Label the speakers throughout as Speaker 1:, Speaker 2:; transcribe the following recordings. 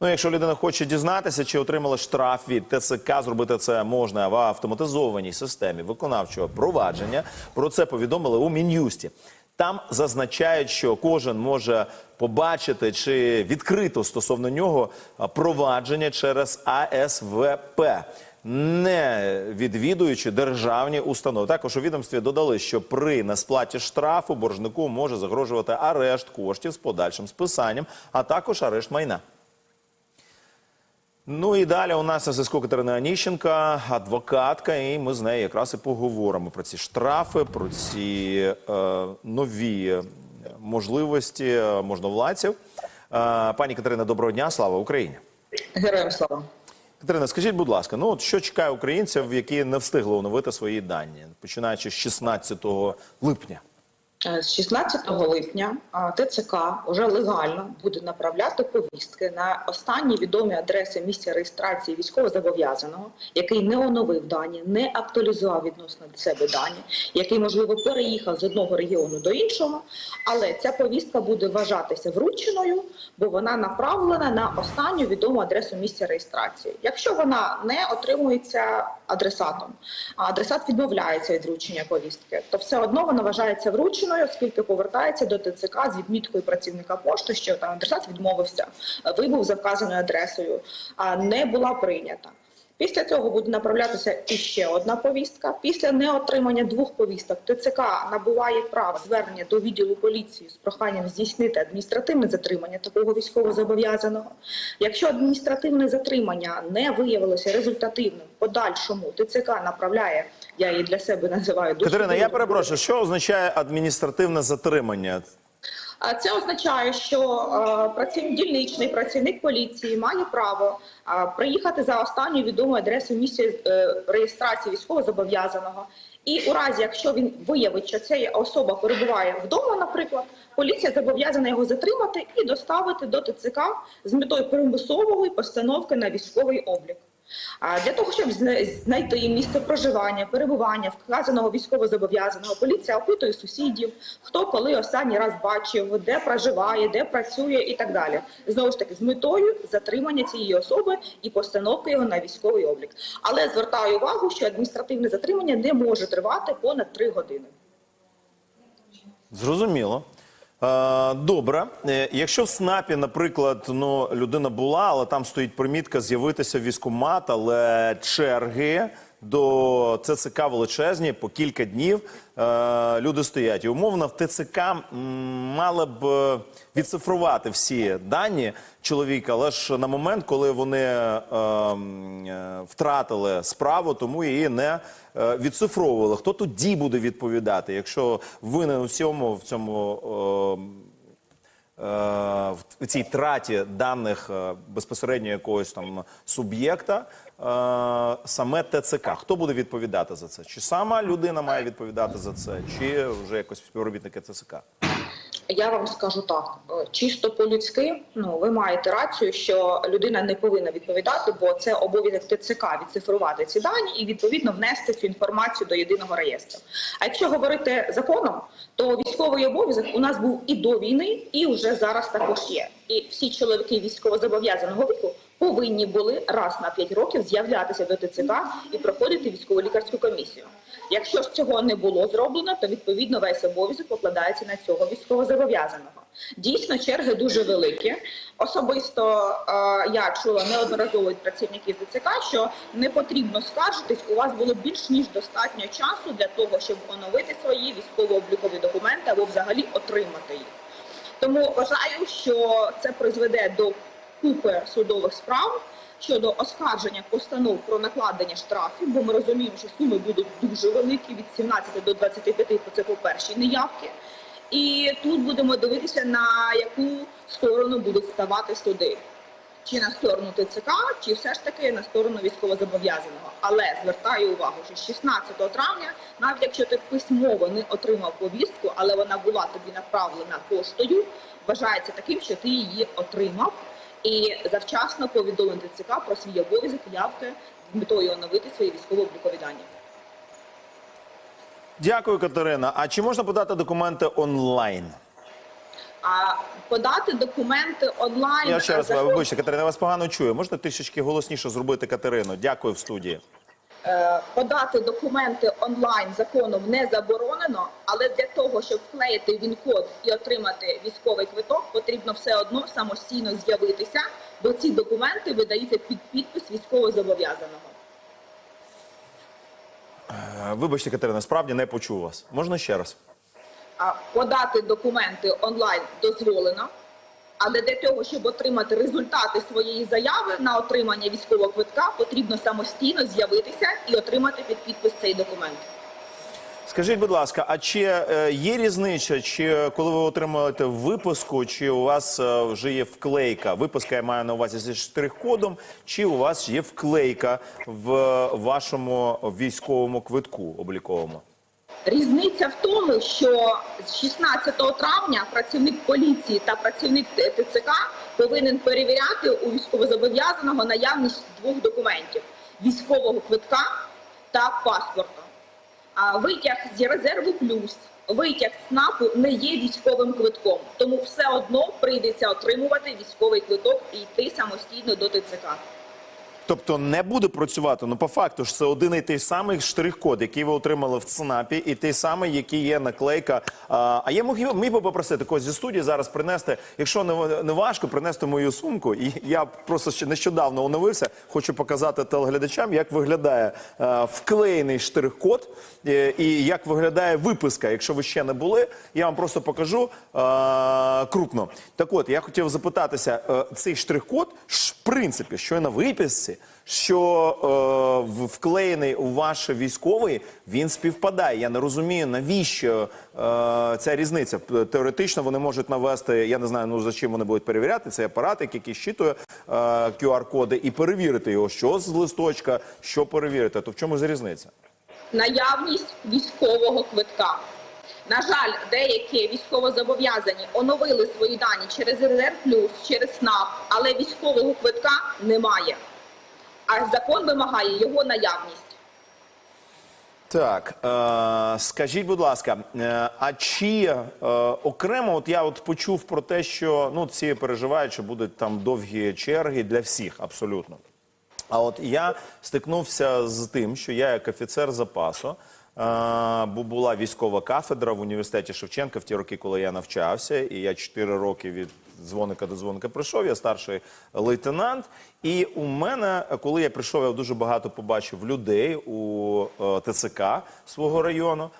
Speaker 1: Ну, якщо людина хоче дізнатися, чи отримала штраф від ТЦК, зробити це можна в автоматизованій системі виконавчого провадження. Про це повідомили у Мін'юсті. Там зазначають, що кожен може побачити чи відкрито стосовно нього провадження через АСВП, не відвідуючи державні установи. Також у відомстві додали, що при несплаті штрафу боржнику може загрожувати арешт коштів з подальшим списанням, а також арешт майна. Ну і далі у нас на зв'язку Катерина Аніщенка, адвокатка, і ми з нею якраз і поговоримо про ці штрафи, про ці е, нові можливості можновладців. Е, пані Катерина, доброго дня, слава Україні.
Speaker 2: Героям слава.
Speaker 1: Катерина, скажіть, будь ласка, ну от що чекає українців, які не встигли оновити свої дані, починаючи з 16 липня?
Speaker 2: Е, З 16 липня ТЦК вже легально буде направляти повістки на останні відомі адреси місця реєстрації військовозобов'язаного, який не оновив дані, не актуалізував відносно себе дані, який можливо переїхав з одного регіону до іншого. Але ця повістка буде вважатися врученою, бо вона направлена на останню відому адресу місця реєстрації. Якщо вона не отримується адресатом, а адресат відмовляється від вручення повістки, то все одно вона вважається врученою, оскільки повертається до ТЦК з відміткою працівника пошти, що там адресат відмовився, вибув за вказаною адресою, а не була прийнята. Після цього буде направлятися іще одна повістка. Після неотримання двох повісток ТЦК набуває право звернення до відділу поліції з проханням здійснити адміністративне затримання такого військовозобов'язаного. Якщо адміністративне затримання не виявилося результативним, подальшому ТЦК направляє, я її для себе називаю до
Speaker 1: Катерина, я перепрошую, що означає адміністративне затримання?
Speaker 2: А Це означає, що е, працівник дільничний працівник поліції має право е, приїхати за останньою відомою адресою місця е, реєстрації військовозобов'язаного. І у разі, якщо він виявить, що ця особа перебуває вдома, наприклад, поліція зобов'язана його затримати і доставити до ТЦК з метою примусової постановки на військовий облік. Для того, щоб знайти місце проживання, перебування вказаного військовозобов'язаного, поліція опитує сусідів, хто коли останній раз бачив, де проживає, де працює і так далі. Знову ж таки, з метою затримання цієї особи і постановки його на військовий облік. Але звертаю увагу, що адміністративне затримання не може тривати понад три години.
Speaker 1: Зрозуміло. Добре, Е, якщо в СНАПі, наприклад, ну людина була, але там стоїть примітка з'явитися військомат, але черги до ТЦК величезні по кілька днів е, люди стоять. І умовно в ТЦК мали б відцифрувати всі дані чоловіка, але ж на момент, коли вони е, е, втратили справу, тому її не е, відцифровували. Хто тоді буде відповідати, якщо винен у цьому в цьому е, в цій траті даних е, безпосередньо якогось там суб'єкта, е, саме ТЦК? Хто буде відповідати за це? Чи сама людина має відповідати за це, чи вже якось співробітники ТЦК?
Speaker 2: Я вам скажу так, е, чисто по-людськи, ну ви маєте рацію, що людина не повинна відповідати, бо це обов'язок ТЦК відцифрувати ці дані і відповідно внести цю інформацію до єдиного реєстру. А якщо говорити законом, то військовий обов'язок у нас був і до війни, і вже зараз також є. І всі чоловіки військовозобов'язаного віку повинні були раз на 5 років з'являтися до ТЦК і проходити військово-лікарську комісію. Якщо ж цього не було зроблено, то відповідно весь обов'язок покладається на цього військовозобов'язаного. Дійсно, черги дуже великі. Особисто е, я чула неодноразово від працівників ТЦК, що не потрібно скаржитись. У вас було більш ніж достатньо часу для того, щоб оновити свої військово-облікові документи або взагалі отримати їх. Тому вважаю, що це призведе до купи судових справ щодо оскарження постанов про накладення штрафів, бо ми розуміємо, що суми будуть дуже великі від 17 до 25, це по першій неявки. І тут будемо дивитися, на яку сторону будуть ставати суди. Чи на сторону ТЦК, чи все ж таки на сторону військовозобов'язаного. Але звертаю увагу, що 16 травня, навіть якщо ти письмово не отримав повістку, але вона була тобі направлена поштою, вважається таким, що ти її отримав і завчасно повідомити ЦК про свій обов'язок явки з метою оновити свої військово-облікові дані.
Speaker 1: Дякую, Катерина. А чи можна подати документи онлайн?
Speaker 2: А подати документи онлайн.
Speaker 1: Я ще раз вибачте, Катерина, я вас погано чую. Можна трішечки голосніше зробити Катерину? Дякую в студії.
Speaker 2: Е, подати документи онлайн законом не заборонено, але для того, щоб вклеїти він-код і отримати військовий квиток, потрібно все одно самостійно з'явитися, бо ці документи видаються під підпис військовозобов'язаного.
Speaker 1: Е, Вибачте, Катерина, справді не почув вас. Можна ще раз?
Speaker 2: Подати документи онлайн дозволено, але для того, щоб отримати результати своєї заяви на отримання військового квитка, потрібно самостійно з'явитися і отримати під підпис цей документ.
Speaker 1: Скажіть, будь ласка, а чи е, є різниця, чи коли ви отримуєте виписку, чи у вас е, вже є вклейка? Виписка я маю на увазі зі штрих-кодом, чи у вас є вклейка в вашому військовому квитку обліковому?
Speaker 2: Різниця в тому, що з 16 травня працівник поліції та працівник ТЦК повинен перевіряти у військовозобов'язаного наявність двох документів: військового квитка та паспорта. А витяг з резерву плюс, витяг з СНАПу не є військовим квитком, тому все одно прийдеться отримувати військовий квиток і йти самостійно до ТЦК.
Speaker 1: Тобто не буде працювати. Ну по факту ж це один і той самий штрих-код, який ви отримали в ЦНАПі, і той самий, який є наклейка. А, а я міг, міг би попросити когось зі студії зараз принести, якщо не, не важко, принести мою сумку. І я просто ще нещодавно оновився. Хочу показати телеглядачам, як виглядає е, вклеєний штрих-код е, і як виглядає виписка. Якщо ви ще не були, я вам просто покажу е, крупно. Так от я хотів запитатися, е, цей штрих-код в принципі, що на виписці, що е, вклеєний у ваш військовий, він співпадає. Я не розумію, навіщо е, ця різниця. Теоретично вони можуть навести, я не знаю, ну за чим вони будуть перевіряти. Цей апаратик, який щитує е, QR-коди, і перевірити його, що з листочка, що перевірити. То в чому ж різниця?
Speaker 2: наявність військового квитка. На жаль, деякі військовозобов'язані оновили свої дані через резерв плюс, через СНАП, але військового квитка немає. А закон вимагає його наявність.
Speaker 1: Так, е, скажіть, будь ласка, е, а чи е, окремо, от я от почув про те, що ну всі переживають, що будуть там довгі черги для всіх, абсолютно. А от я стикнувся з тим, що я як офіцер запасу, бо була військова кафедра в університеті Шевченка в ті роки, коли я навчався, і я 4 роки від дзвоника до дзвоника прийшов, я старший лейтенант. І у мене, коли я прийшов, я дуже багато побачив людей у е, ТЦК свого району.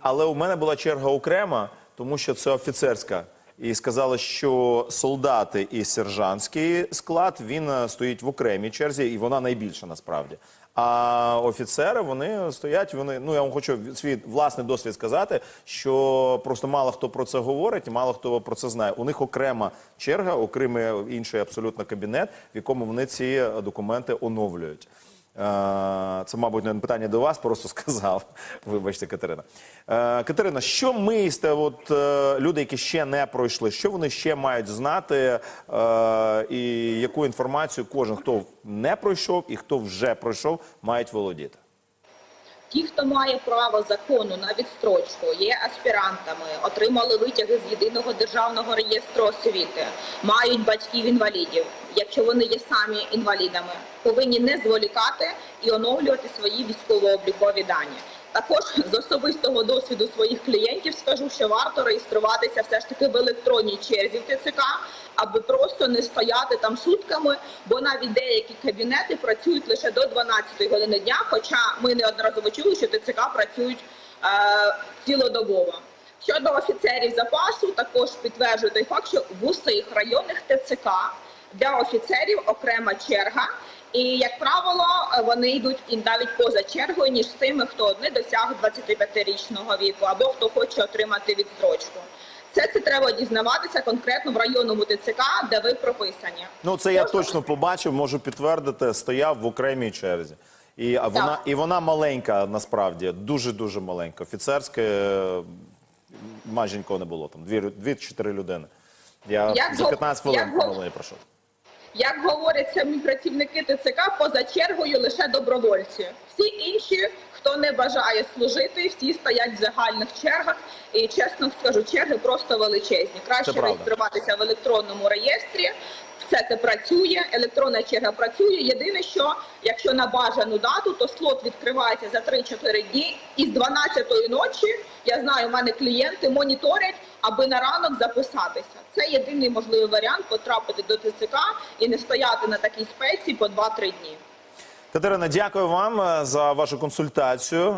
Speaker 1: Але у мене була черга окрема, тому що це офіцерська. І сказали, що солдати і сержантський склад він е, стоїть в окремій черзі, і вона найбільша насправді. А офіцери вони стоять. Вони ну я вам хочу свій власний досвід сказати, що просто мало хто про це говорить, і мало хто про це знає. У них окрема черга, окремий інший абсолютно кабінет, в якому вони ці документи оновлюють. Е, Це, мабуть, не питання до вас, просто сказав. Вибачте, Катерина. Е, Катерина, що ми от е, люди, які ще не пройшли, що вони ще мають знати, і яку інформацію кожен, хто не пройшов і хто вже пройшов, мають володіти?
Speaker 2: Ті, хто має право закону на відстрочку, є аспірантами, отримали витяги з єдиного державного реєстру освіти, мають батьків інвалідів, якщо вони є самі інвалідами, повинні не зволікати і оновлювати свої військово-облікові дані. Також з особистого досвіду своїх клієнтів скажу, що варто реєструватися все ж таки в електронній черзі в ТЦК, аби просто не стояти там сутками, бо навіть деякі кабінети працюють лише до 12 години дня. Хоча ми неодноразово чули, що ТЦК працюють е, цілодобово. Щодо офіцерів запасу, також підтверджую той факт, що в усіх районних ТЦК для офіцерів окрема черга. І як правило, вони йдуть і навіть поза чергою, ніж з тими, хто не досяг 25-річного віку або хто хоче отримати відстрочку. Це це треба дізнаватися конкретно в районному ТЦК, де ви прописані.
Speaker 1: Ну це я
Speaker 2: Можна?
Speaker 1: точно побачив, можу підтвердити, стояв в окремій черзі. І а вона і вона маленька насправді, дуже дуже маленька. Офіцерське е, майже нікого не було там. Дві дві-чотири людини. Я
Speaker 2: Як
Speaker 1: за
Speaker 2: гов-
Speaker 1: 15 хвилин
Speaker 2: як
Speaker 1: не пройшов.
Speaker 2: Як говорять самі працівники ТЦК, поза чергою лише добровольці. Всі інші, хто не бажає служити, всі стоять в загальних чергах. І чесно скажу, черги просто величезні. Краще реєструватися в електронному реєстрі. Все це працює, електронна черга працює. Єдине, що якщо на бажану дату, то слот відкривається за 3-4 дні. І з 12-ї ночі я знаю, у мене клієнти моніторять, аби на ранок записатися. Це єдиний можливий варіант потрапити до ТЦК і не стояти на такій спеці по 2-3 дні.
Speaker 1: Катерина, дякую вам е, за вашу консультацію.